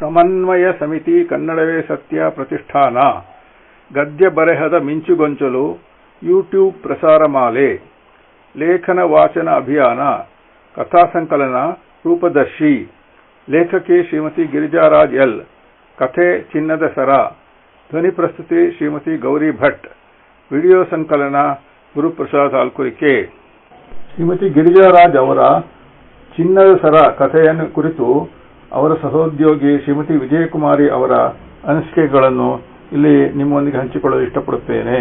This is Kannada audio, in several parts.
ಸಮನ್ವಯ ಸಮಿತಿ ಕನ್ನಡವೇ ಸತ್ಯ ಪ್ರತಿಷ್ಠಾನ. ಗದ್ಯ ಬರೆಹದ ಮಿಂಚುಗೊಂಚಲು ಯೂಟ್ಯೂಬ್ ಪ್ರಸಾರ ಮಾಲೆ. ಲೇಖನ ವಾಚನ ಅಭಿಯಾನ ಕಥಾಸಂಕಲನ ರೂಪದರ್ಶಿ. ಲೇಖಕಿ ಶ್ರೀಮತಿ ಗಿರಿಜಾರಾಜ್ ಎಲ್. ಕಥೆ ಚಿನ್ನದ ಸರ. ಧ್ವನಿ ಪ್ರಸ್ತುತಿ ಶ್ರೀಮತಿ ಗೌರಿ ಭಟ್. ವಿಡಿಯೋ ಸಂಕಲನ ಗುರುಪ್ರಸಾದ್ ಆಲ್ಕುರಿಕೆ ಶ್ರೀಮತಿ ಗಿರಿಜಾರಾಜ್ ಅವರ ಚಿನ್ನದ ಸರ ಕಥೆಯನ್ನು ಕುರಿತು ಅವರ ಸಹೋದ್ಯೋಗಿ ಶ್ರೀಮತಿ ವಿಜಯಕುಮಾರಿ ಅವರ ಅನಿಸಿಕೆಗಳನ್ನು ಇಲ್ಲಿ ನಿಮ್ಮೊಂದಿಗೆ ಹಂಚಿಕೊಳ್ಳಲು ಇಷ್ಟಪಡುತ್ತೇನೆ.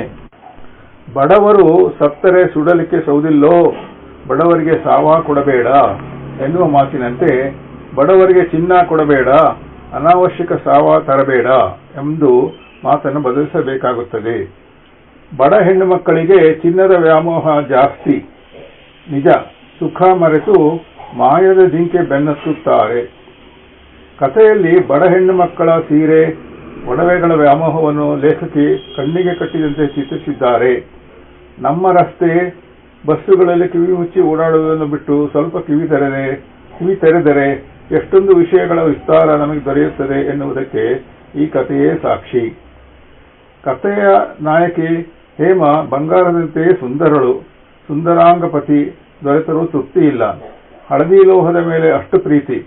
ಬಡವರು ಸತ್ತರೆ ಸುಡಲಿಕ್ಕೆ ಸೌದಿಲ್ಲೋ, ಬಡವರಿಗೆ ಸಾವ ಕೊಡಬೇಡ ಎನ್ನುವ ಮಾತಿನಂತೆ ಬಡವರಿಗೆ ಚಿನ್ನ ಕೊಡಬೇಡ, ಅನಾವಶ್ಯಕ ಸಾವ ತರಬೇಡ ಎಂದು ಮಾತನ್ನು ಬದಲಿಸಬೇಕಾಗುತ್ತದೆ. ಬಡ ಹೆಣ್ಣು ಮಕ್ಕಳಿಗೆ ಚಿನ್ನದ ವ್ಯಾಮೋಹ ಜಾಸ್ತಿ. ನಿಜ, ಸುಖ ಮರೆತು ಮಾಯದ ಜಿಂಕೆ ಬೆನ್ನತ್ತುತ್ತಾರೆ. ಕಥೆಯಲ್ಲಿ ಬಡ ಹೆಣ್ಣು ಮಕ್ಕಳ ಸೀರೆ ಒಡವೆಗಳ ವ್ಯಾಮೋಹವನ್ನು ಲೇಖಕಿ ಕಣ್ಣಿಗೆ ಕಟ್ಟಿದಂತೆ ಚಿತ್ರಿಸಿದ್ದಾರೆ. ನಮ್ಮ ರಸ್ತೆ, ಬಸ್ಸುಗಳಲ್ಲಿ ಕಿವಿ ಮುಚ್ಚಿ ಓಡಾಡುವುದನ್ನು ಬಿಟ್ಟು ಸ್ವಲ್ಪ ಕಿವಿ ತೆರೆದೆ ಕಿವಿ ತೆರೆದರೆ ಎಷ್ಟೊಂದು ವಿಷಯಗಳ ವಿಸ್ತಾರ ನಮಗೆ ದೊರೆಯುತ್ತದೆ ಎನ್ನುವುದಕ್ಕೆ ಈ ಕಥೆಯೇ ಸಾಕ್ಷಿ. ಕಥೆಯ ನಾಯಕಿ ಹೇಮ ಬಂಗಾರದಂತೆಯೇ ಸುಂದರಳು. ಸುಂದರಾಂಗಪತಿ ದೊರೆತರೂ ತೃಪ್ತಿ ಇಲ್ಲ ಹಳದಿ ಲೋಹದ ಮೇಲೆ ಅಷ್ಟು ಪ್ರೀತಿ.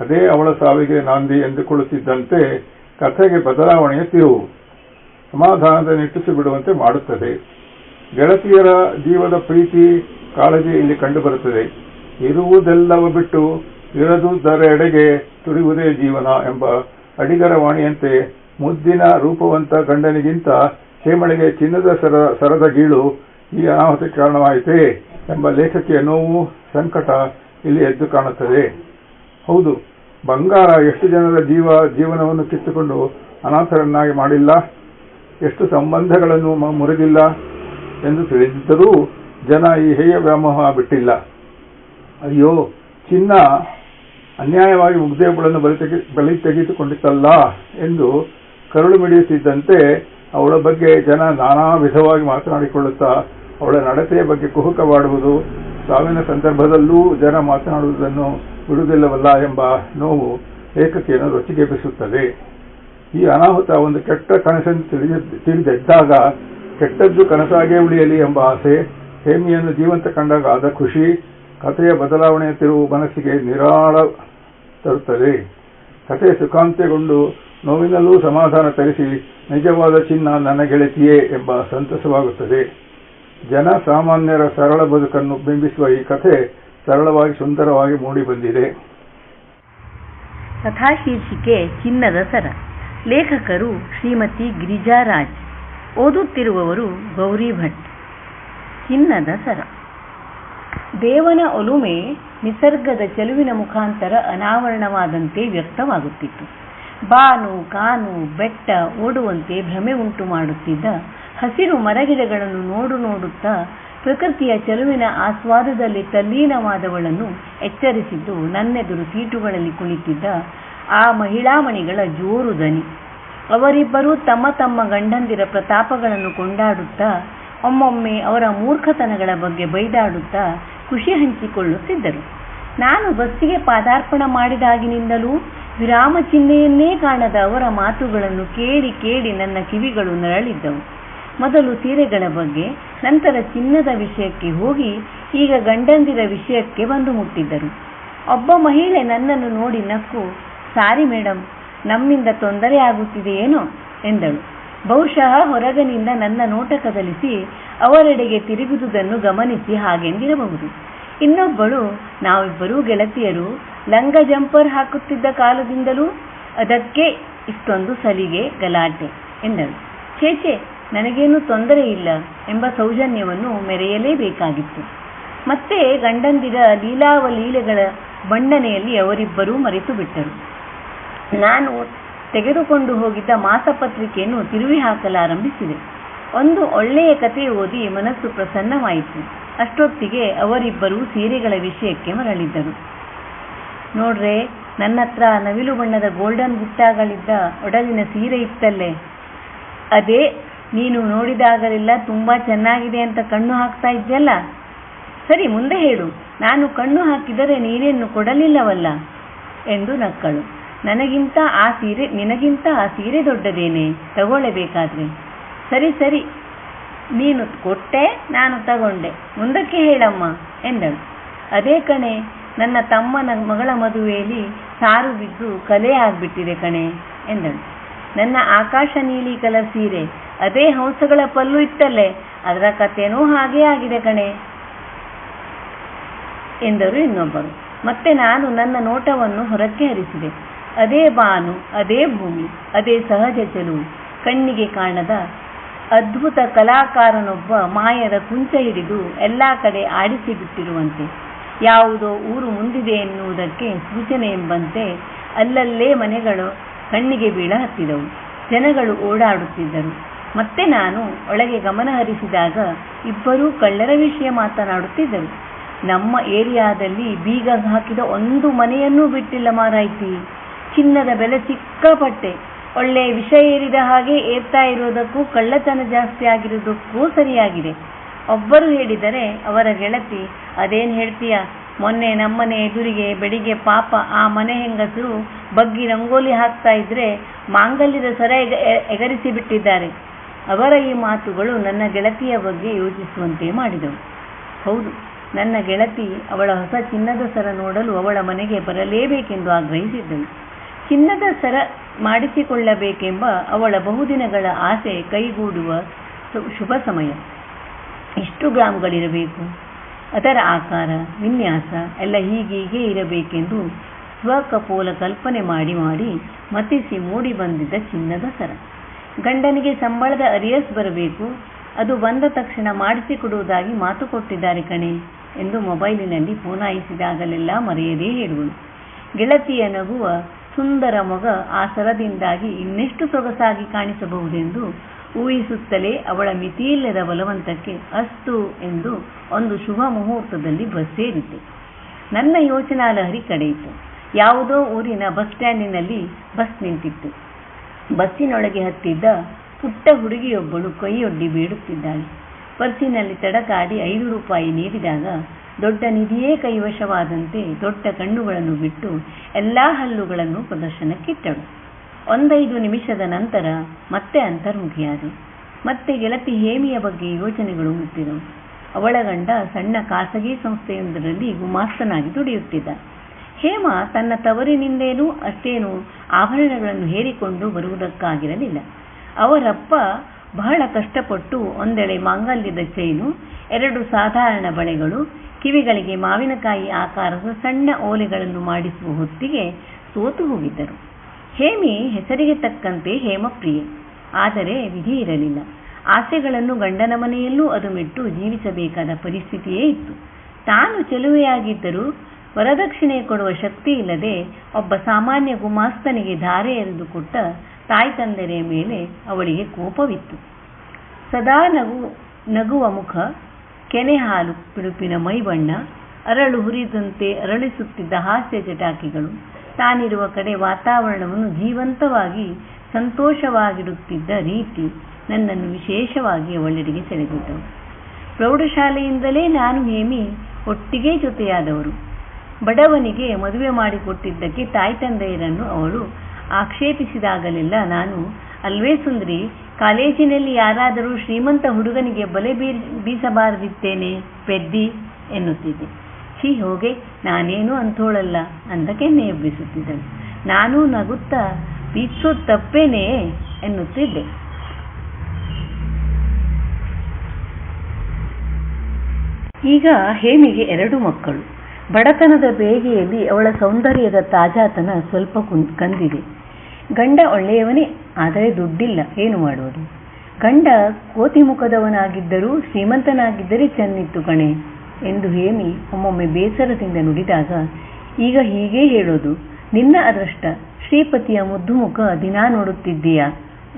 ಅದೇ ಅವಳ ಸಾವಿಗೆ ನಾಂದಿ ಎಂದುಕೊಳ್ಳುತ್ತಿದ್ದಂತೆ ಕಥೆಗೆ ಬದಲಾವಣೆಯ ತಿರುವು ಸಮಾಧಾನದ ನಿಟ್ಟಿಸಿ ಬಿಡುವಂತೆ ಮಾಡುತ್ತದೆ. ಗೆಳತಿಯರ ಜೀವದ ಪ್ರೀತಿ ಕಾಳಜಿ ಇಲ್ಲಿ ಕಂಡುಬರುತ್ತದೆ. ಇರುವುದೆಲ್ಲವ ಬಿಟ್ಟು ಇರದುದರೆಡೆಗೆ ತುರಿಯುವುದೇ ಜೀವನ ಎಂಬ ಅಡಿಗರ ವಾಣಿಯಂತೆ ಮುದ್ದಿನ ರೂಪವಂತ ಗಂಡನಿಗಿಂತ ಹೇಮಳಿಗೆ ಚಿನ್ನದ ಸರ, ಸರದ ಗೀಳು ಈ ಅನಾಹುತಕ್ಕೆ ಕಾರಣವಾಯಿತೇ ಎಂಬ ಲೇಖಕಿಯ ನೋವು ಸಂಕಟ ಇಲ್ಲಿ ಎದ್ದು ಕಾಣುತ್ತದೆ. ಹೌದು, ಬಂಗಾರ ಎಷ್ಟು ಜನರ ಜೀವ, ಜೀವನವನ್ನು ಕಿತ್ತುಕೊಂಡು ಅನಾಥರನ್ನಾಗಿ ಮಾಡಿಲ್ಲ? ಎಷ್ಟು ಸಂಬಂಧಗಳನ್ನು ಮುರಿದಿಲ್ಲ? ಎಂದು ತಿಳಿದಿದ್ದರೂ ಜನ ಈ ಹೇಯ ವ್ಯಾಮೋಹ ಬಿಟ್ಟಿಲ್ಲ. ಅಯ್ಯೋ, ಚಿನ್ನ ಅನ್ಯಾಯವಾಗಿ ಮುಗ್ದೇವುಗಳನ್ನು ಬಲಿ ತೆಗೆ, ಬಲಿ ತೆಗೆದುಕೊಂಡಿತ್ತಲ್ಲ ಎಂದು ಕರುಳು ಮಿಡಿಯುತ್ತಿದ್ದಂತೆ ಅವಳ ಬಗ್ಗೆ ಜನ ನಾನಾ ವಿಧವಾಗಿ ಮಾತನಾಡಿಕೊಳ್ಳುತ್ತಾ ಅವಳ ನಡತೆಯ ಬಗ್ಗೆ ಕುಹುಕವಾಡುವುದು. ಸಾವಿನ ಸಂದರ್ಭದಲ್ಲೂ ಜನ ಮಾತನಾಡುವುದನ್ನು ಬಿಡುವುದಿಲ್ಲವಲ್ಲ ಎಂಬ ನೋವು ಏಕತೆಯನ್ನು ರೊಚ್ಚಿಗೆಬ್ಬಿಸುತ್ತದೆ ಈ ಅನಾಹುತ ಒಂದು ಕೆಟ್ಟ ಕನಸೆಂದು ತಿಳಿದೆದ್ದಾಗ ಕೆಟ್ಟದ್ದು ಕನಸಾಗೇ ಉಳಿಯಲಿ ಎಂಬ ಆಸೆ, ಹೇಮಿಯನ್ನು ಜೀವಂತ ಕಂಡಾಗ ಆದ ಖುಷಿ, ಕಥೆಯ ಬದಲಾವಣೆಯ ತಿರುವು ಮನಸ್ಸಿಗೆ ನಿರಾಳ ತರುತ್ತದೆ. ಕಥೆ ಸುಖಾಂತ್ಯಗೊಂಡು ನೋವಿನಲ್ಲೂ ಸಮಾಧಾನ ತರಿಸಿ, ನಿಜವಾದ ಚಿನ್ನ ನನ್ನ ಗೆಳತಿಯೇ ಎಂಬ ಸಂತಸವಾಗುತ್ತದೆ. ಜನ ಸಾಮಾನ್ಯರ ಸರಳ ಬದುಕನ್ನು ಬಿಂಬಿಸುವ ಈ ಕಥೆ ಸರಳವಾಗಿ, ಸುಂದರವಾಗಿ ಮೂಡಿ ಬಂದಿದೆ. ಕಥಾಶೀರ್ಷಿಕೆ ಚಿನ್ನದ ಸರ. ಲೇಖಕರು ಶ್ರೀಮತಿ ಗಿರಿಜಾರಾಜ್ ಓದುತ್ತಿರುವವರು ಗೌರಿ ಭಟ್. ಚಿನ್ನದ ಸರ. ದೇವನ ಒಲುಮೆ ನಿಸರ್ಗದ ಚೆಲುವಿನ ಮುಖಾಂತರ ಅನಾವರಣವಾದಂತೆ ವ್ಯಕ್ತವಾಗುತ್ತಿತ್ತು. ಬಾನು, ಕಾನು, ಬೆಟ್ಟ ಓಡುವಂತೆ ಭ್ರಮೆ ಉಂಟು ಮಾಡುತ್ತಿದ್ದ ಹಸಿರು ಮರಗಿಡಗಳನ್ನು ನೋಡು ನೋಡುತ್ತಾ ಪ್ರಕೃತಿಯ ಚೆಲುವಿನ ಆಸ್ವಾದದಲ್ಲಿ ತಲ್ಲೀನವಾದವಳನ್ನು ಎಚ್ಚರಿಸಿದ್ದು ನನ್ನೆದುರು ಸೀಟುಗಳಲ್ಲಿ ಕುಳಿತಿದ್ದ ಆ ಮಹಿಳಾಮಣಿಗಳ ಜೋರು ದನಿ ಅವರಿಬ್ಬರೂ ತಮ್ಮ ತಮ್ಮ ಗಂಡಂದಿರ ಪ್ರತಾಪಗಳನ್ನು ಕೊಂಡಾಡುತ್ತಾ, ಒಮ್ಮೊಮ್ಮೆ ಅವರ ಮೂರ್ಖತನಗಳ ಬಗ್ಗೆ ಬೈದಾಡುತ್ತಾ ಖುಷಿ ಹಂಚಿಕೊಳ್ಳುತ್ತಿದ್ದರು. ನಾನು ಬಸ್ಸಿಗೆ ಪಾದಾರ್ಪಣ ಮಾಡಿದಾಗಿನಿಂದಲೂ ವಿರಾಮ ಚಿಹ್ನೆಯನ್ನೇ ಕಾಣದ ಅವರ ಮಾತುಗಳನ್ನು ಕೇಳಿ ಕೇಳಿ ನನ್ನ ಕಿವಿಗಳು ನರಳಿದ್ದವು. ಮೊದಲು ಸೀರೆಗಳ ಬಗ್ಗೆ, ನಂತರ ಚಿನ್ನದ ವಿಷಯಕ್ಕೆ ಹೋಗಿ, ಈಗ ಗಂಡಂದಿರ ವಿಷಯಕ್ಕೆ ಬಂದು ಮುಟ್ಟಿದ್ದರು ಒಬ್ಬ ಮಹಿಳೆ ನನ್ನನ್ನು ನೋಡಿ ನಕ್ಕು, ಸಾರಿ ಮೇಡಮ್ ನಮ್ಮಿಂದ ತೊಂದರೆ ಆಗುತ್ತಿದೆಯೇನೋ? ಎಂದಳು. ಬಹುಶಃ ಹೊರಗನಿಂದ ನನ್ನ ನೋಟ ಕದಲಿಸಿ, ಅವರೆಡೆಗೆ ತಿರುಗಿದುದನ್ನು ಗಮನಿಸಿ ಹಾಗೆಂದಿರಬಹುದು. ಇನ್ನೊಬ್ಬಳು, ನಾವಿಬ್ಬರೂ ಗೆಳತಿಯರು, ಲಂಗ ಜಂಪರ್ ಹಾಕುತ್ತಿದ್ದ ಕಾಲದಿಂದಲೂ, ಅದಕ್ಕೆ ಇಷ್ಟೊಂದು ಸಲಿಗೆ ಗಲಾಟೆ, ಎಂದಳು. ಛೇಚೆ ನನಗೇನು ತೊಂದರೆ ಇಲ್ಲ ಎಂಬ ಸೌಜನ್ಯವನ್ನು ಮೆರೆಯಲೇಬೇಕಾಗಿತ್ತು. ಮತ್ತೆ ಗಂಡಂದಿರ ಲೀಲಾವಲೀಲೆಗಳ ಬಣ್ಣನೆಯಲ್ಲಿ ಅವರಿಬ್ಬರೂ ಮರೆತು ಬಿಟ್ಟರು ನಾನು ತೆಗೆದುಕೊಂಡು ಹೋಗಿದ್ದ ಮಾಸಪತ್ರಿಕೆಯನ್ನು ತಿರುವಿ ಹಾಕಲಾರಂಭಿಸಿದೆ. ಒಂದು ಒಳ್ಳೆಯ ಕತೆ ಓದಿ ಮನಸ್ಸು ಪ್ರಸನ್ನವಾಯಿತು. ಅಷ್ಟೊತ್ತಿಗೆ ಅವರಿಬ್ಬರೂ ಸೀರೆಗಳ ವಿಷಯಕ್ಕೆ ಮರಳಿದ್ದರು. ನೋಡ್ರೆ ನನ್ನ ಹತ್ರ ನವಿಲು ಬಣ್ಣದ ಗೋಲ್ಡನ್ ಗುಟ್ಟಾಗಳಿದ್ದ ಒಡಲಿನ ಸೀರೆ ಇತ್ತಲ್ಲೇ. ಅದೇ ನೀನು ನೋಡಿದಾಗಲೆಲ್ಲ ತುಂಬಾ ಚೆನ್ನಾಗಿದೆ ಅಂತ ಕಣ್ಣು ಹಾಕ್ತಾ ಇದ್ಯಲ್ಲ? ಸರಿ, ಮುಂದೆ ಹೇಳು. ನಾನು ಕಣ್ಣು ಹಾಕಿದರೆ ನೀನೇನು ಕೊಡಲಿಲ್ಲವಲ್ಲ? ಎಂದು ನಕ್ಕಳು. ನನಗಿಂತ ಆ ಸೀರೆ, ನಿನಗಿಂತ ಆ ಸೀರೆ ದೊಡ್ಡದೇನೆ? ತಗೊಳ್ಳಬೇಕಾದ್ರೆ. ಸರಿ ಸರಿ. ನೀನು ಕೊಟ್ಟೆ, ನಾನು ತಗೊಂಡೆ. ಮುಂದಕ್ಕೆ ಹೇಳಮ್ಮ, ಎಂದಳು. ಅದೇ ಕಣೆ, ನನ್ನ ತಮ್ಮನ ಮಗಳ ಮದುವೆಯಲ್ಲಿ ಸಾರು ಬಿದ್ದು ಕಲೆ ಆಗ್ಬಿಟ್ಟಿದೆ ಕಣೆ, ಎಂದಳು. ನನ್ನ ಆಕಾಶ ನೀಲಿ ಕಲರ್ ಸೀರೆ ಅದೇ ಹಂಸಗಳ ಪಲ್ಲು ಇತ್ತಲ್ಲೇ. ಅದರ ಕಥೆಯೂ ಹಾಗೇ ಆಗಿದೆ ಕಣೆ. ಎಂದರು ಇನ್ನೊಬ್ಬರು. ಮತ್ತೆ ನಾನು ನನ್ನ ನೋಟವನ್ನು ಹೊರಕ್ಕೆ ಹರಿಸಿದೆ. ಅದೇ ಬಾನು, ಅದೇ ಭೂಮಿ, ಅದೇ ಸಹಜ ಚೆಲುವು. ಕಣ್ಣಿಗೆ ಕಾಣದ ಅದ್ಭುತ ಕಲಾಕಾರನೊಬ್ಬ ಮಾಯದ ಕುಂಚ ಹಿಡಿದು ಎಲ್ಲ ಕಡೆ ಆಡಿಸಿ ಬಿಟ್ಟಿರುವಂತೆ ಯಾವುದೋ ಊರು ಮುಂದಿದೆ ಎನ್ನುವುದಕ್ಕೆ ಸೂಚನೆ ಎಂಬಂತೆ ಅಲ್ಲಲ್ಲೇ ಮನೆಗಳು ಕಣ್ಣಿಗೆ ಬೀಳ ಹತ್ತಿದವು. ಜನಗಳು ಓಡಾಡುತ್ತಿದ್ದರು. ಮತ್ತೆ ನಾನು ಒಳಗೆ ಗಮನಹರಿಸಿದಾಗ ಇಬ್ಬರೂ ಕಳ್ಳರ ವಿಷಯ ಮಾತನಾಡುತ್ತಿದ್ದರು. ನಮ್ಮ ಏರಿಯಾದಲ್ಲಿ ಬೀಗ ಹಾಕಿದ ಒಂದು ಮನೆಯನ್ನೂ ಬಿಟ್ಟಿಲ್ಲ ಮಾರಾಯ್ತಿ. ಚಿನ್ನದ ಬೆಲೆ ಸಿಕ್ಕಾಪಟ್ಟೆ. ಒಳ್ಳೆ ವಿಷ ಏರಿದ ಹಾಗೆ ಏರ್ತಾ ಇರೋದಕ್ಕೂ ಕಳ್ಳತನ ಜಾಸ್ತಿ ಆಗಿರೋದಕ್ಕೂ ಸರಿಯಾಗಿದೆ. ಒಬ್ಬರು ಹೇಳಿದರೆ ಅವರ ಗೆಳತಿ, ಅದೇನು ಹೇಳ್ತೀಯ? ಮೊನ್ನೆ ನಮ್ಮನೆ ಎದುರಿಗೆ ಬೆಳಿಗ್ಗೆ ಪಾಪ ಆ ಮನೆ ಹೆಂಗಸರು ಬಗ್ಗಿ ರಂಗೋಲಿ ಹಾಕ್ತಾ ಇದ್ರೆ ಮಾಂಗಲ್ಯದ ಸರ ಎಗ ಎಗರಿಸಿ ಬಿಟ್ಟಿದ್ದಾರೆ. ಅವರ ಈ ಮಾತುಗಳು ನನ್ನ ಗೆಳತಿಯ ಬಗ್ಗೆ ಯೋಚಿಸುವಂತೆ ಮಾಡಿದವು. ಹೌದು, ನನ್ನ ಗೆಳತಿ ಅವಳ ಹೊಸ ಚಿನ್ನದ ಸರ ನೋಡಲು ಅವಳ ಮನೆಗೆ ಬರಲೇಬೇಕೆಂದು ಆಗ್ರಹಿಸಿದ್ದಳು ಚಿನ್ನದ ಸರ ಮಾಡಿಸಿಕೊಳ್ಳಬೇಕೆಂಬ ಅವಳ ಬಹುದಿನಗಳ ಆಸೆ ಕೈಗೂಡುವ ಶುಭ ಸಮಯ. ಎಷ್ಟು ಗ್ರಾಮ್ಗಳಿರಬೇಕು ಅದರ ಆಕಾರ, ವಿನ್ಯಾಸ ಎಲ್ಲ ಹೀಗೀಗೆ ಇರಬೇಕೆಂದು ಸ್ವಕಪೋಲ ಕಲ್ಪನೆ ಮಾಡಿ ಮಾಡಿ ಮತಿಸಿ ಮೂಡಿ ಬಂದಿದ್ದ ಚಿನ್ನದ ಸರ. ಗಂಡನಿಗೆ ಸಂಬಳದ ಅರಿಯಸ್ ಬರಬೇಕು. ಅದು ಬಂದ ತಕ್ಷಣ ಮಾಡಿಸಿಕೊಡುವುದಾಗಿ ಮಾತು ಕೊಟ್ಟಿದ್ದಾರೆ ಕಣೆ ಎಂದು ಮೊಬೈಲಿನಲ್ಲಿ ಪೂನಾಯಿಸಿದಾಗಲೆಲ್ಲ ಮರೆಯದೇ ಹೇಳುವಳು ಗೆಳತಿಯ ನಗುವ ಸುಂದರ ಮಗ ಆ ಸರದಿಂದಾಗಿ ಇನ್ನೆಷ್ಟು ಸೊಗಸಾಗಿ ಕಾಣಿಸಬಹುದೆಂದು ಊಹಿಸುತ್ತಲೇ ಅವಳ ಮಿತಿಯಿಲ್ಲದ ಬಲವಂತಕ್ಕೆ ಅಸ್ತು ಎಂದು ಒಂದು ಶುಭ ಮುಹೂರ್ತದಲ್ಲಿ ಬಸ್ ಸೇರಿತು ನನ್ನ ಯೋಚನಾ ಲಹರಿ ಕಡೆಯಿತು. ಯಾವುದೋ ಊರಿನ ಬಸ್ ಸ್ಟ್ಯಾಂಡಿನಲ್ಲಿ ಬಸ್ ನಿಂತಿತ್ತು. ಬಸ್ಸಿನೊಳಗೆ ಹತ್ತಿದ್ದ ಪುಟ್ಟ ಹುಡುಗಿಯೊಬ್ಬಳು ಕೈಯೊಡ್ಡಿ ಬೇಡುತ್ತಿದ್ದಾಳೆ. ಪರ್ಸಿನಲ್ಲಿ ತಡಕಾಡಿ ಐದು ರೂಪಾಯಿ ನೀಡಿದಾಗ ದೊಡ್ಡ ನಿಧಿಯೇ ಕೈವಶವಾದಂತೆ ದೊಡ್ಡ ಕಣ್ಣುಗಳನ್ನು ಬಿಟ್ಟು ಎಲ್ಲಾ ಹಲ್ಲುಗಳನ್ನು ಪ್ರದರ್ಶನಕ್ಕಿಟ್ಟಳು. ಒಂದೈದು ನಿಮಿಷದ ನಂತರ ಮತ್ತೆ ಅಂತರ್ಮುಖಿಯಾದೆ ಮತ್ತೆ ಗೆಳತಿ ಹೇಮಿಯ ಬಗ್ಗೆ ಯೋಚನೆಗಳು ಮುಟ್ಟಿದವು. ಅವಳ ಗಂಡ ಸಣ್ಣ ಖಾಸಗಿ ಸಂಸ್ಥೆಯೊಂದರಲ್ಲಿ ಗುಮಾಸ್ತನಾಗಿ ದುಡಿಯುತ್ತಿದ್ದ. ಹೇಮ ತನ್ನ ತವರಿನಿಂದೇನೂ ಅಷ್ಟೇನು ಆಭರಣಗಳನ್ನು ಹೇರಿಕೊಂಡು ಬರುವುದಕ್ಕಾಗಿರಲಿಲ್ಲ. ಅವರಪ್ಪ ಬಹಳ ಕಷ್ಟಪಟ್ಟು ಒಂದೆಳೆ ಮಾಂಗಲ್ಯದ ಚೈನು, ಎರಡು ಸಾಧಾರಣ ಬಳೆಗಳು, ಕಿವಿಗಳಿಗೆ ಮಾವಿನಕಾಯಿ ಆಕಾರದ ಸಣ್ಣ ಓಲೆಗಳನ್ನು ಮಾಡಿಸುವ ಹೊತ್ತಿಗೆ ಸೋತು ಹೋಗಿದ್ದರು. ಹೇಮಿ ಹೆಸರಿಗೆ ತಕ್ಕಂತೆ ಹೇಮಪ್ರಿಯೆ. ಆದರೆ ವಿಧಿ ಇರಲಿಲ್ಲ. ಆಸೆಗಳನ್ನು ಗಂಡನ ಮನೆಯಲ್ಲೂ ಅದುಮಿಟ್ಟು ಜೀವಿಸಬೇಕಾದ ಪರಿಸ್ಥಿತಿಯೇ ಇತ್ತು. ತಾನು ಚೆಲುವೆಯಾಗಿದ್ದರೂ ವರದಕ್ಷಿಣೆ ಕೊಡುವ ಶಕ್ತಿ ಇಲ್ಲದೆ ಒಬ್ಬ ಸಾಮಾನ್ಯ ಗುಮಾಸ್ತನಿಗೆ ಧಾರೆ ಎಂದು ಕೊಟ್ಟ ತಾಯಿ ತಂದೆಯ ಮೇಲೆ ಅವಳಿಗೆ ಕೋಪವಿತ್ತು. ಸದಾ ನಗು, ನಗುವ ಮುಖ, ಕೆನೆ ಹಾಲು ಪಿಡುಪಿನ ಮೈಬಣ್ಣ, ಅರಳು ಹುರಿದಂತೆ ಅರಳಿಸುತ್ತಿದ್ದ ಹಾಸ್ಯ ಚಟಾಕಿಗಳು ತಾನಿರುವ ಕಡೆ ವಾತಾವರಣವನ್ನು ಜೀವಂತವಾಗಿ ಸಂತೋಷವಾಗಿಡುತ್ತಿದ್ದ ರೀತಿ ನನ್ನನ್ನು ವಿಶೇಷವಾಗಿ ಅವಳೆಡೆಗೆ ಸೆಳೆದಿದ್ದವು ಪ್ರೌಢಶಾಲೆಯಿಂದಲೇ ನಾನು ಹೇಮಿ ಒಟ್ಟಿಗೆ ಜೊತೆಯಾದವರು ಬಡವನಿಗೆ ಮದುವೆ ಮಾಡಿಕೊಟ್ಟಿದ್ದಕ್ಕೆ ತಾಯಿ ತಂದೆಯರನ್ನು ಅವಳು ಆಕ್ಷೇಪಿಸಿದಾಗಲೆಲ್ಲ ನಾನು, ಅಲ್ವೇ ಸುಂದ್ರಿ, ಕಾಲೇಜಿನಲ್ಲಿ ಯಾರಾದರೂ ಶ್ರೀಮಂತ ಹುಡುಗನಿಗೆ ಬಲೆ ಬೀಸಬಾರದಿತ್ತೇನೆ, ಪೆದ್ದಿ ಎನ್ನುತ್ತಿದ್ದೆ. ಶಿ ಹೋಗೆ, ನಾನೇನು ಅಂಥೋಳಲ್ಲ ಅಂತ ಕೆನ್ನೆ ಎಬ್ಬಿಸುತ್ತಿದ್ದಳು. ನಾನು ನಗುತ್ತಾ ಬೀಸೋ ತಪ್ಪೇನೆ ಎನ್ನುತ್ತಿದ್ದೆ. ಈಗ ಹೇಮಿಗೆ ಎರಡು ಮಕ್ಕಳು. ಬಡತನದ ಬೇಗೆಯಲ್ಲಿ ಅವಳ ಸೌಂದರ್ಯದ ತಾಜಾತನ ಸ್ವಲ್ಪ ಕಂದಿದೆ. ಗಂಡ ಒಳ್ಳೆಯವನೇ, ಆದರೆ ದುಡ್ಡಿಲ್ಲ. ಏನು ಮಾಡುವುದು ಗಂಡ ಕೋತಿ ಮುಖದವನಾಗಿದ್ದರೂ ಶ್ರೀಮಂತನಾಗಿದ್ದರೆ ಚೆನ್ನಿತ್ತು ಕಣೆ ಎಂದು ಹೇಮಿ ಒಮ್ಮೊಮ್ಮೆ ಬೇಸರದಿಂದ ನುಡಿದಾಗ, ಈಗ ಹೀಗೇ ಹೇಳೋದು, ನಿನ್ನ ಅದೃಷ್ಟ, ಶ್ರೀಪತಿಯ ಮುದ್ದು ಮುಖ ದಿನಾ ನೋಡುತ್ತಿದ್ದೀಯಾ?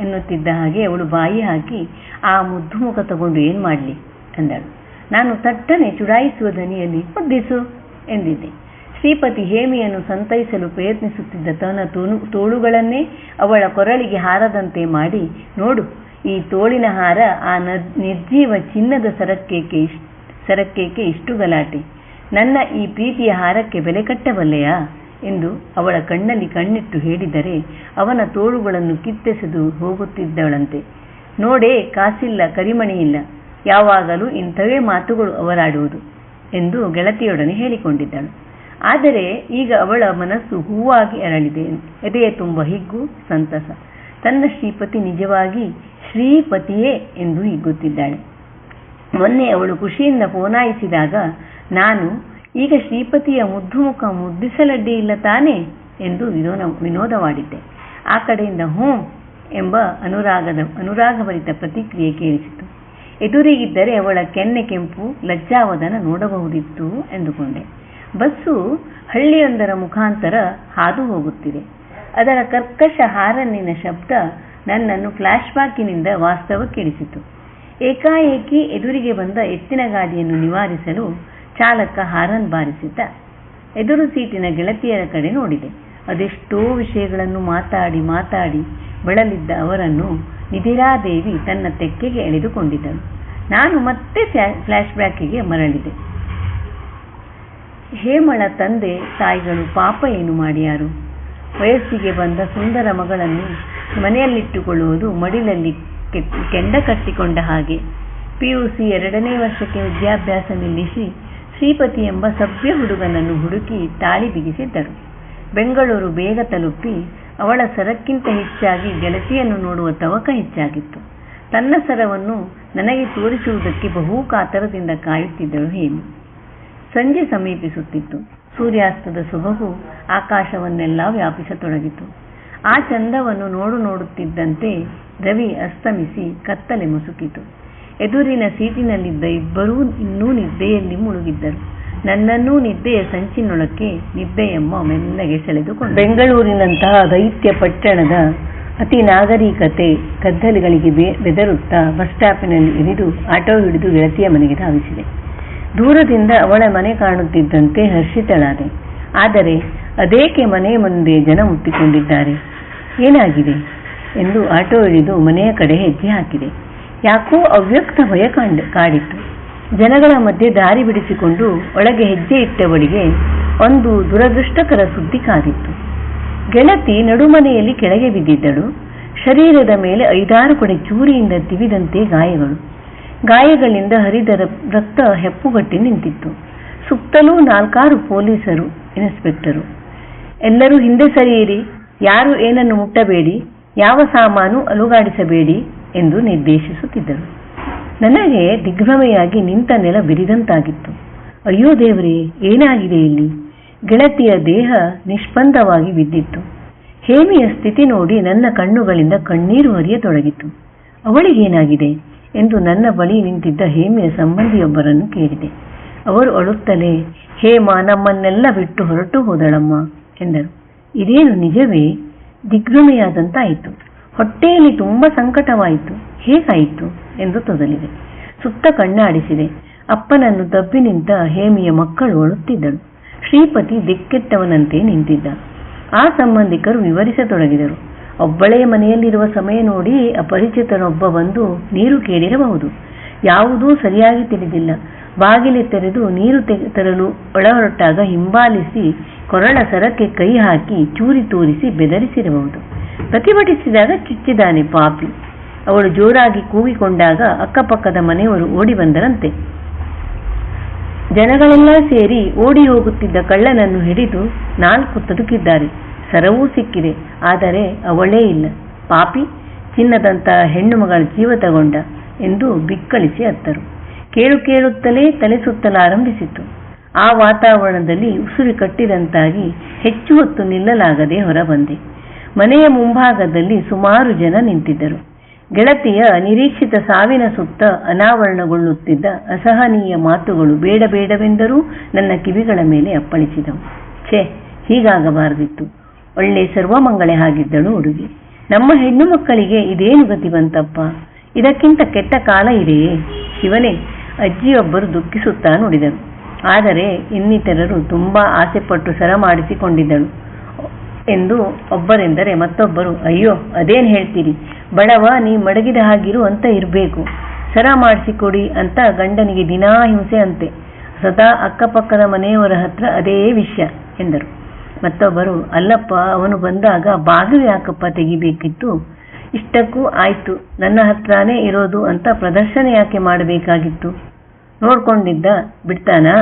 ಎನ್ನುತ್ತಿದ್ದ ಹಾಗೆ ಅವಳು ಬಾಯಿ ಹಾಕಿ, ಆ ಮುದ್ದು ಮುಖ ತಗೊಂಡು ಏನು ಮಾಡ್ಲಿ? ಎಂದಳು ನಾನು ತಟ್ಟನೆ ಚುಡಾಯಿಸುವ ದನಿಯಲ್ಲಿ, ಮುದ್ದಿಸು. ಎಂದಿದ್ದೆ ಶ್ರೀಪತಿ ಹೇಮಿಯನ್ನು ಸಂತೈಸಲು ಪ್ರಯತ್ನಿಸುತ್ತಿದ್ದ ತನ್ನ ತೋಳು- ತೋಳುಗಳನ್ನೇ ಅವಳ ಕೊರಳಿಗೆ ಹಾರದಂತೆ ಮಾಡಿ, ನೋಡು, ಈ ತೋಳಿನ ಹಾರ ಆ ನಿರ್ಜೀವ ಚಿನ್ನದ ಸರಕ್ಕೇಕೆ ಇಷ್ಟು ಗಲಾಟೆ? ನನ್ನ ಈ ಪ್ರೀತಿಯ ಹಾರಕ್ಕೆ ಬೆಲೆ ಕಟ್ಟಬಲ್ಲೆಯಾ? ಎಂದು ಅವಳ ಕಣ್ಣಲ್ಲಿ ಕಣ್ಣಿಟ್ಟು ಹೇಳಿದರೆ ಅವನ ತೋಳುಗಳನ್ನು ಕಿತ್ತೆಸೆದು ಹೋಗುತ್ತಿದ್ದಳಂತೆ. ನೋಡೇ, ಕಾಸಿಲ್ಲ, ಕರಿಮಣಿ ಇಲ್ಲ. ಯಾವಾಗಲೂ ಇಂಥವೇ ಮಾತುಗಳು ಅವರಾಡುವುದು. ಎಂದು ಗೆಳತಿಯೊಡನೆ ಹೇಳಿಕೊಂಡಿದ್ದಳು. ಆದರೆ ಈಗ ಅವಳ ಮನಸ್ಸು ಹೂವಾಗಿ ಅರಳಿದೆ. ಎದೆಯ ತುಂಬ ಹಿಗ್ಗು, ಸಂತಸ. ತನ್ನ ಶ್ರೀಪತಿ ನಿಜವಾಗಿ ಶ್ರೀಪತಿಯೇ ಎಂದು ಹಿಗ್ಗುತ್ತಿದ್ದಾಳೆ. ಮೊನ್ನೆ ಅವಳು ಖುಷಿಯಿಂದ ಪೋನಾಯಿಸಿದಾಗ ನಾನು ಈಗ ಶ್ರೀಪತಿಯ ಮುದ್ದು ಮುಖ ಮುದ್ದಿಸಲಡ್ಡಿ ಇಲ್ಲ ತಾನೇ? ಎಂದು ವಿನೋದ, ವಿನೋದವಾಡಿದ್ದೆ. ಆ ಕಡೆಯಿಂದ ಹ್ಞೂ ಎಂಬ ಅನುರಾಗದ, ಅನುರಾಗಭರಿತ ಪ್ರತಿಕ್ರಿಯೆ ಕೇಳಿಸಿತು. ಎದುರಿಗಿದ್ದರೆ ಅವಳ ಕೆನ್ನೆ ಕೆಂಪು ಲಜ್ಜಾವದನ ನೋಡಬಹುದಿತ್ತು ಎಂದುಕೊಂಡೆ. ಬಸ್ಸು ಹಳ್ಳಿಯೊಂದರ ಮುಖಾಂತರ ಹಾದು ಹೋಗುತ್ತಿದೆ. ಅದರ ಕರ್ಕಶ ಹಾರನ್ನಿನ ಶಬ್ದ ನನ್ನನ್ನು ಫ್ಲಾಶ್ ಬ್ಯಾಕಿನಿಂದ ವಾಸ್ತವಕ್ಕಿಳಿಸಿತು. ಏಕಾಏಕಿ ಎದುರಿಗೆ ಬಂದ ಎತ್ತಿನ ಗಾಡಿಯನ್ನು ನಿವಾರಿಸಲು ಚಾಲಕ ಹಾರನ್ ಬಾರಿಸಿದ್ದ. ಎದುರು ಸೀಟಿನ ಗೆಳತಿಯರ ಕಡೆ ನೋಡಿದೆ. ಅದೆಷ್ಟೋ ವಿಷಯಗಳನ್ನು ಮಾತಾಡಿ ಮಾತಾಡಿ ಬಳಲಿದ್ದ ಅವರನ್ನು ನಿಧಿರಾದೇವಿ ತನ್ನ ತೆಕ್ಕೆಗೆ ಎಳೆದುಕೊಂಡಿದ್ದಳು. ನಾನು ಮತ್ತೆ ಫ್ಲಾಶ್ ಬ್ಯಾಕಿಗೆ ಮರಳಿದೆ. ಹೇಮಳ ತಂದೆ ತಾಯಿಗಳು ಪಾಪ ಏನು ಮಾಡ್ಯಾರು? ವಯಸ್ಸಿಗೆ ಬಂದ ಸುಂದರ ಮಗಳನ್ನು ಮನೆಯಲ್ಲಿಟ್ಟುಕೊಳ್ಳುವುದು ಮಡಿಲಲ್ಲಿ ಕೆಂಡ ಕಟ್ಟಿಕೊಂಡ ಹಾಗೆ. ಪಿಯುಸಿ ಎರಡನೇ ವರ್ಷಕ್ಕೆ ವಿದ್ಯಾಭ್ಯಾಸ ನಿಲ್ಲಿಸಿ ಶ್ರೀಪತಿ ಎಂಬ ಸಭ್ಯ ಹುಡುಗನನ್ನು ಹುಡುಕಿ ತಾಳಿ ಬಿಗಿಸಿದ್ದರು. ಬೆಂಗಳೂರು ಬೇಗ ತಲುಪಿ ಅವಳ ಸರಕ್ಕಿಂತ ಹೆಚ್ಚಾಗಿ ಗೆಳತಿಯನ್ನು ನೋಡುವ ತವಕ ಹೆಚ್ಚಾಗಿತ್ತು. ತನ್ನ ಸರವನ್ನು ನನಗೆ ತೋರಿಸುವುದಕ್ಕೆ ಬಹು ಕಾತರದಿಂದ ಕಾಯುತ್ತಿದ್ದಳು ಹೇಳಿ ಸಂಜೆ ಸಮೀಪಿಸುತ್ತಿತ್ತು. ಸೂರ್ಯಾಸ್ತದ ಸೊಬಗು ಆಕಾಶವನ್ನೆಲ್ಲ ವ್ಯಾಪಿಸತೊಡಗಿತು. ಆ ಚಂದವನ್ನು ನೋಡು ನೋಡುತ್ತಿದ್ದಂತೆ ರವಿ ಅಸ್ತಮಿಸಿ ಕತ್ತಲೆ ಮುಸುಕಿತು. ಎದುರಿನ ಸೀಟಿನಲ್ಲಿದ್ದ ಇಬ್ಬರೂ ಇನ್ನೂ ನಿದ್ದೆಯಲ್ಲಿ ಮುಳುಗಿದ್ದರು. ನನ್ನನ್ನೂ ನಿದ್ದೆಯ ಸಂಚಿನೊಳಕ್ಕೆ ನಿದ್ದೆಯಮ್ಮ ಮೆಲ್ಲಗೆ ಸೆಳೆದುಕೊಂಡು. ಬೆಂಗಳೂರಿನಂತಹ ದೈತ್ಯ ಪಟ್ಟಣದ ಅತಿ ನಾಗರಿಕತೆ ಕದ್ದಲಿಗಳಿಗೆ ಬೆದರುತ್ತಾ ಬಸ್ ಸ್ಟಾಪಿನಲ್ಲಿ ಇಳಿದು ಆಟೋ ಹಿಡಿದು ಗೆಳತಿಯ ಮನೆಗೆ ಧಾವಿಸಿದೆ. ದೂರದಿಂದ ಅವಳ ಮನೆ ಕಾಣುತ್ತಿದ್ದಂತೆ ಹರ್ಷಿತಳಾದೆ. ಆದರೆ ಅದೇಕೆ ಮನೆ ಮುಂದೆ ಜನ ಮುತ್ತಿಕೊಂಡಿದ್ದಾರೆ ಏನಾಗಿದೆ? ಎಂದು ಆಟೋ ಹಿಡಿದು ಮನೆಯ ಕಡೆ ಹೆಜ್ಜೆ ಹಾಕಿದೆ. ಯಾಕೋ ಅವ್ಯಕ್ತ ಭಯ ಕಾಂಡ, ಕಾಡಿತ್ತು. ಜನಗಳ ಮಧ್ಯೆ ದಾರಿ ಬಿಡಿಸಿಕೊಂಡು ಒಳಗೆ ಹೆಜ್ಜೆ ಇಟ್ಟವಳಿಗೆ ಒಂದು ದುರದೃಷ್ಟಕರ ಸುದ್ದಿ ಕಾದಿತ್ತು. ಗೆಳತಿ ನಡುಮನೆಯಲ್ಲಿ ಕೆಳಗೆ ಬಿದ್ದಿದ್ದಳು. ಶರೀರದ ಮೇಲೆ ಐದಾರು ಕಡೆ ಚೂರಿಯಿಂದ ತಿವಿದಂತೆ ಗಾಯಗಳು. ಗಾಯಗಳಿಂದ ಹರಿದ ರಕ್ತ ಹೆಪ್ಪುಗಟ್ಟಿ ನಿಂತಿತ್ತು. ಸುತ್ತಲೂ ನಾಲ್ಕಾರು ಪೊಲೀಸರು, ಇನ್ಸ್ಪೆಕ್ಟರು. ಎಲ್ಲರೂ ಹಿಂದೆ ಸರಿಯಿರಿ, ಯಾರು ಏನನ್ನು ಮುಟ್ಟಬೇಡಿ, ಯಾವ ಸಾಮಾನು ಅಲುಗಾಡಿಸಬೇಡಿ ಎಂದು ನಿರ್ದೇಶಿಸುತ್ತಿದ್ದರು. ನನಗೆ ದಿಗ್ಭ್ರಮೆಯಾಗಿ ನಿಂತ ನೆಲ ಬಿರಿದಂತಾಗಿತ್ತು. ಅಯ್ಯೋ ದೇವರೇ, ಏನಾಗಿದೆ ಇಲ್ಲಿ? ಗೆಳತಿಯ ದೇಹ ನಿಷ್ಪಂದವಾಗಿ ಬಿದ್ದಿತ್ತು. ಹೇಮಿಯ ಸ್ಥಿತಿ ನೋಡಿ ನನ್ನ ಕಣ್ಣುಗಳಿಂದ ಕಣ್ಣೀರು ಹರಿಯತೊಡಗಿತು. ಅವಳಿಗೇನಾಗಿದೆ ಎಂದು ನನ್ನ ಬಳಿ ನಿಂತಿದ್ದ ಹೇಮಿಯ ಸಂಬಂಧಿಯೊಬ್ಬರನ್ನು ಕೇಳಿದೆ. ಅವರು ಅಳುತ್ತಲೇ ಹೇಮ ನಮ್ಮನ್ನೆಲ್ಲ ಬಿಟ್ಟು ಹೊರಟು ಹೋದಳಮ್ಮ, ಎಂದರು. ಇದೇನು ನಿಜವೇ? ದಿಗ್ಭ್ರಮೆಯಾದಂತಾಯಿತು. ಹೊಟ್ಟೆಯಲ್ಲಿ ತುಂಬ ಸಂಕಟವಾಯಿತು. ಹೇಗಾಯಿತು ಎಂದು ತೊದಲಿದೆ. ಸುತ್ತ ಕಣ್ಣಾಡಿಸಿದೆ. ಅಪ್ಪನನ್ನು ತಬ್ಬಿ ನಿಂತ ಹೇಮಿಯ ಮಕ್ಕಳು ಅಳುತ್ತಿದ್ದಳು. ಶ್ರೀಪತಿ ದಿಕ್ಕೆಟ್ಟವನಂತೆ ನಿಂತಿದ್ದ. ಆ ಸಂಬಂಧಿಕರು ವಿವರಿಸತೊಡಗಿದರು. ಒಬ್ಬಳೇ ಮನೆಯಲ್ಲಿರುವ ಸಮಯ ನೋಡಿ ಅಪರಿಚಿತನೊಬ್ಬ ಬಂದು ನೀರು ಕೇಳಿರಬಹುದು. ಯಾವುದೂ ಸರಿಯಾಗಿ ತಿಳಿದಿಲ್ಲ. ಬಾಗಿಲು ತೆರೆದು ನೀರು ತರಲು ಒಳಹೊರಟಾಗ ಹಿಂಬಾಲಿಸಿ ಕೊರಳ ಸರಕ್ಕೆ ಕೈ ಹಾಕಿ ಚೂರಿ ತೋರಿಸಿ ಬೆದರಿಸಿರಬಹುದು. ಪ್ರತಿಭಟಿಸಿದಾಗ ಚುಚ್ಚಿದಾನೆ ಪಾಪಿ. ಅವಳು ಜೋರಾಗಿ ಕೂಗಿಕೊಂಡಾಗ ಅಕ್ಕಪಕ್ಕದ ಮನೆಯವರು ಓಡಿ ಬಂದರಂತೆ. ಜನಗಳೆಲ್ಲ ಸೇರಿ ಓಡಿ ಹೋಗುತ್ತಿದ್ದ ಕಳ್ಳನನ್ನು ಹಿಡಿದು ನಾಲ್ಕು ತದುಕಿದ್ದಾರೆ ಸರವೂ ಸಿಕ್ಕಿದೆ, ಆದರೆ ಅವಳೇ ಇಲ್ಲ. ಪಾಪಿ ಚಿನ್ನದಂತಹ ಹೆಣ್ಣು ಮಗಳ ಜೀವ ತಗೊಂಡ ಎಂದು ಬಿಕ್ಕಳಿಸಿ ಅತ್ತರು. ಕೇಳು ಕೇಳುತ್ತಲೇ ತಲೆ ಸುತ್ತಲಾರಂಭಿಸಿತು ಆ ವಾತಾವರಣದಲ್ಲಿ ಉಸುರಿ ಕಟ್ಟಿದಂತಾಗಿ ಹೆಚ್ಚು ಹೊತ್ತು ನಿಲ್ಲಲಾಗದೆ ಹೊರಬಂದೆ. ಮನೆಯ ಮುಂಭಾಗದಲ್ಲಿ ಸುಮಾರು ಜನ ನಿಂತಿದ್ದರು. ಗೆಳತಿಯ ನಿರೀಕ್ಷಿತ ಸಾವಿನ ಸುತ್ತ ಅನಾವರಣಗೊಳ್ಳುತ್ತಿದ್ದ ಅಸಹನೀಯ ಮಾತುಗಳು ಬೇಡ ಬೇಡವೆಂದರೂ ನನ್ನ ಕಿವಿಗಳ ಮೇಲೆ ಅಪ್ಪಳಿಸಿದವು. ಛೇ, ಹೀಗಾಗಬಾರದಿತ್ತು. ಒಳ್ಳೆ ಸರ್ವಮಂಗಳೆ ಆಗಿದ್ದಳು ಹುಡುಗಿ. ನಮ್ಮ ಹೆಣ್ಣು ಮಕ್ಕಳಿಗೆ ಇದೇನು ಗತಿ ಬಂತಪ್ಪ? ಇದಕ್ಕಿಂತ ಕೆಟ್ಟ ಕಾಲ ಇದೆಯೇ? ಶಿವನೇ, ಅಜ್ಜಿಯೊಬ್ಬರು ದುಃಖಿಸುತ್ತಾ ನುಡಿದರು. ಆದರೆ ಇನ್ನಿತರರು ತುಂಬಾ ಆಸೆಪಟ್ಟು ಸರ ಮಾಡಿಸಿಕೊಂಡಿದ್ದಳು. ಎಂದು ಒಬ್ಬರೆಂದರೆ ಮತ್ತೊಬ್ಬರು, ಅಯ್ಯೋ, ಅದೇನ್ ಹೇಳ್ತೀರಿ? ಬಡವ, ನೀ ಮಡಗಿದ ಹಾಗಿರು ಅಂತ ಇರಬೇಕು. ಸರ ಮಾಡಿಸಿಕೊಡಿ ಅಂತ ಗಂಡನಿಗೆ ದಿನಾ ಹಿಂಸೆ ಅಂತೆ. ಸದಾ ಅಕ್ಕಪಕ್ಕದ ಮನೆಯವರ ಹತ್ರ ಅದೇ ವಿಷಯ, ಎಂದರು. ಮತ್ತೊಬ್ಬರು, ಅಲ್ಲಪ್ಪ, ಅವನು ಬಂದಾಗ ಬಾಗಿಲು ಯಾಕಪ್ಪ ತೆಗಿಬೇಕಿತ್ತು? ಇಷ್ಟಕ್ಕೂ ಆಯ್ತು, ನನ್ನ ಹತ್ರನೇ ಇರೋದು ಅಂತ ಪ್ರದರ್ಶನ ಯಾಕೆ ಮಾಡಬೇಕಾಗಿತ್ತು? ನೋಡ್ಕೊಂಡಿದ್ದ, ಬಿಡ್ತಾನಾ?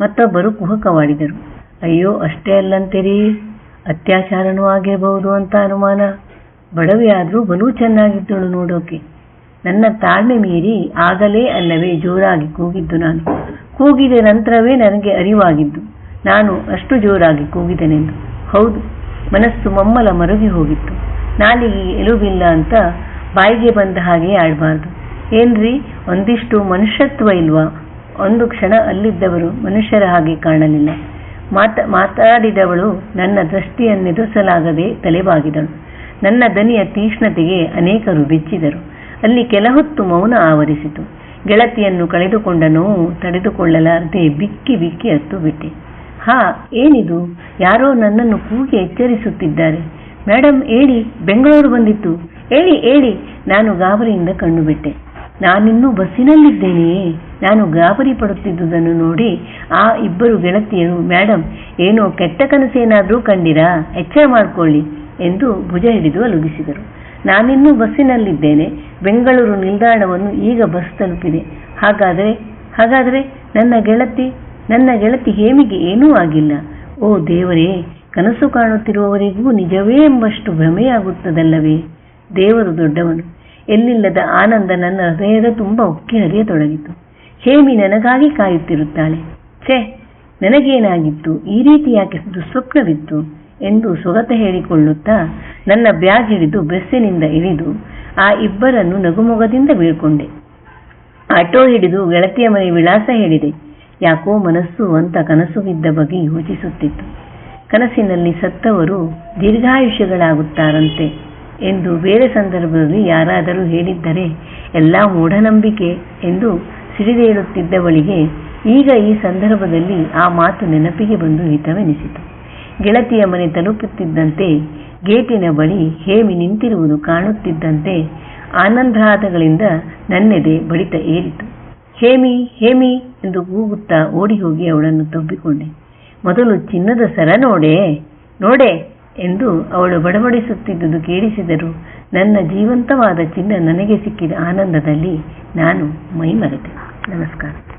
ಮತ್ತೊಬ್ಬರು ಕುಹಕವಾಡಿದರು. ಅಯ್ಯೋ, ಅಷ್ಟೇ ಅಲ್ಲಂತೀರಿ. ಅತ್ಯಾಚಾರನೂ ಆಗಿರಬಹುದು ಅಂತ ಅನುಮಾನ. ಬಡವಿ ಬಲು ಬಲೂ ಚೆನ್ನಾಗಿದ್ದಳು ನೋಡೋಕೆ. ನನ್ನ ತಾಳ್ಮೆ ಮೀರಿ ಆಗಲೇ ಅಲ್ಲವೇ ಜೋರಾಗಿ ಕೂಗಿದ್ದು ನಾನು. ಕೂಗಿದ ನಂತರವೇ ನನಗೆ ಅರಿವಾಗಿದ್ದು. ನಾನು ಅಷ್ಟು ಜೋರಾಗಿ ಕೂಗಿದೆನೆಂದು. ಹೌದು, ಮನಸ್ಸು ಮಮ್ಮಲ ಮರುಗಿ ಹೋಗಿತ್ತು. ನಾಲಿಗೆ ಎಲುಬಿಲ್ಲ ಅಂತ ಬಾಯಿಗೆ ಬಂದ ಹಾಗೆ ಆಡಬಾರ್ದು. ಏನ್ರಿ, ಒಂದಿಷ್ಟು ಮನುಷ್ಯತ್ವ ಇಲ್ವಾ? ಒಂದು ಕ್ಷಣ ಅಲ್ಲಿದ್ದವರು ಮನುಷ್ಯರ ಹಾಗೆ ಕಾಣಲಿಲ್ಲ. ಮಾತ, ಮಾತಾಡಿದವಳು ನನ್ನ ದೃಷ್ಟಿಯನ್ನೆದುರಿಸಲಾಗದೆ ತಲೆಬಾಗಿದಳು. ನನ್ನ ದನಿಯ ತೀಕ್ಷ್ಣತೆಗೆ ಅನೇಕರು ಬೆಚ್ಚಿದರು. ಅಲ್ಲಿ ಕೆಲಹೊತ್ತು ಮೌನ ಆವರಿಸಿತು. ಗೆಳತಿಯನ್ನು ಕಳೆದುಕೊಂಡ ನೋವು ತಡೆದುಕೊಳ್ಳಲಾರದೆ ಬಿಕ್ಕಿ ಬಿಕ್ಕಿ ಅತ್ತು ಬಿಟ್ಟೆ. ಹಾ, ಏನಿದು? ಯಾರೋ ನನ್ನನ್ನು ಕೂಗಿ ಎಚ್ಚರಿಸುತ್ತಿದ್ದಾರೆ. ಮೇಡಮ್ ಹೇಳಿ ಬೆಂಗಳೂರು ಬಂದಿತ್ತು ಹೇಳಿ ಹೇಳಿ ನಾನು ಗಾಬರಿಯಿಂದ ಕಣ್ಣು ನಾನಿನ್ನೂ ಬಸ್ಸಿನಲ್ಲಿದ್ದೇನೆಯೇ? ನಾನು ಗಾಬರಿ ಪಡುತ್ತಿದ್ದುದನ್ನು ನೋಡಿ ಆ ಇಬ್ಬರು ಗೆಳತಿಯರು ಮೇಡಮ್ ಏನೋ ಕೆಟ್ಟ ಕನಸೇನಾದರೂ ಕಂಡಿರಾ? ಎಚ್ಚರ ಮಾಡಿಕೊಳ್ಳಿ ಎಂದು ಭುಜ ಹಿಡಿದು ಅಲುಗಿಸಿದರು. ನಾನಿನ್ನೂ ಬಸ್ಸಿನಲ್ಲಿದ್ದೇನೆ. ಬೆಂಗಳೂರು ನಿಲ್ದಾಣವನ್ನು ಈಗ ಬಸ್ ತಲುಪಿದೆ. ಹಾಗಾದರೆ ಹಾಗಾದರೆ ನನ್ನ ಗೆಳತಿ ನನ್ನ ಗೆಳತಿ ಹೇಮಿಗೆ ಏನೂ ಆಗಿಲ್ಲ. ಓ ದೇವರೇ, ಕನಸು ಕಾಣುತ್ತಿರುವವರಿಗೂ ನಿಜವೇ ಎಂಬಷ್ಟು ಭ್ರಮೆಯಾಗುತ್ತದಲ್ಲವೇ? ದೇವರು ದೊಡ್ಡವನು. ಎಲ್ಲಿಲ್ಲದ ಆನಂದ ನನ್ನ ಹೃದಯದ ತುಂಬ ಉಕ್ಕಿ ಹರಿಯತೊಡಗಿತು. ಹೇಮಿ ನನಗಾಗಿ ಕಾಯುತ್ತಿರುತ್ತಾಳೆ. ಛೇ, ನನಗೇನಾಗಿತ್ತು? ಈ ರೀತಿ ಯಾಕೆ ದುಸ್ವಪ್ನವಿತ್ತು ಎಂದು ಸೊಗತ ಹೇಳಿಕೊಳ್ಳುತ್ತಾ ನನ್ನ ಬ್ಯಾಗ್ ಹಿಡಿದು ಬಸ್ಸಿನಿಂದ ಇಳಿದು ಆ ಇಬ್ಬರನ್ನು ನಗುಮೊಗದಿಂದ ಬೀಳ್ಕೊಂಡೆ. ಆಟೋ ಹಿಡಿದು ಗೆಳತಿಯ ಮನೆ ವಿಳಾಸ ಹೇಳಿದೆ. ಯಾಕೋ ಮನಸ್ಸು ಅಂತ ಕನಸು ಬಿದ್ದ ಬಗ್ಗೆ ಯೋಚಿಸುತ್ತಿತ್ತು. ಕನಸಿನಲ್ಲಿ ಸತ್ತವರು ದೀರ್ಘಾಯುಷ್ಯಗಳಾಗುತ್ತಾರಂತೆ ಎಂದು ಬೇರೆ ಸಂದರ್ಭದಲ್ಲಿ ಯಾರಾದರೂ ಹೇಳಿದ್ದರೆ, ಎಲ್ಲ ಮೂಢನಂಬಿಕೆ ಎಂದು ಸಿಡಿದೇಳುತ್ತಿದ್ದವಳಿಗೆ ಈಗ ಈ ಸಂದರ್ಭದಲ್ಲಿ ಆ ಮಾತು ನೆನಪಿಗೆ ಬಂದು ಹಿತವೆನಿಸಿತು. ಗೆಳತಿಯ ಮನೆ ತಲುಪುತ್ತಿದ್ದಂತೆ, ಗೇಟಿನ ಬಳಿ ಹೇಮಿ ನಿಂತಿರುವುದು ಕಾಣುತ್ತಿದ್ದಂತೆ ಆನಂದಾದಗಳಿಂದ ನನ್ನೆದೆ ಬಡಿತ ಏರಿತು. ಹೇಮಿ ಹೇಮಿ ಎಂದು ಕೂಗುತ್ತಾ ಓಡಿ ಹೋಗಿ ಅವಳನ್ನು ತಬ್ಬಿಕೊಂಡೆ ಮೊದಲು ಚಿನ್ನದ ಸರ ನೋಡೆ ನೋಡೆ ಎಂದು ಅವಳು ಬಡಬಡಿಸುತ್ತಿದ್ದುದು ಕೇಳಿಸಿದರು ನನ್ನ ಜೀವಂತವಾದ ಚಿನ್ನ ನನಗೆ ಸಿಕ್ಕಿದ ಆನಂದದಲ್ಲಿ ನಾನು ಮೈಮರೆತೆ. ನಮಸ್ಕಾರ.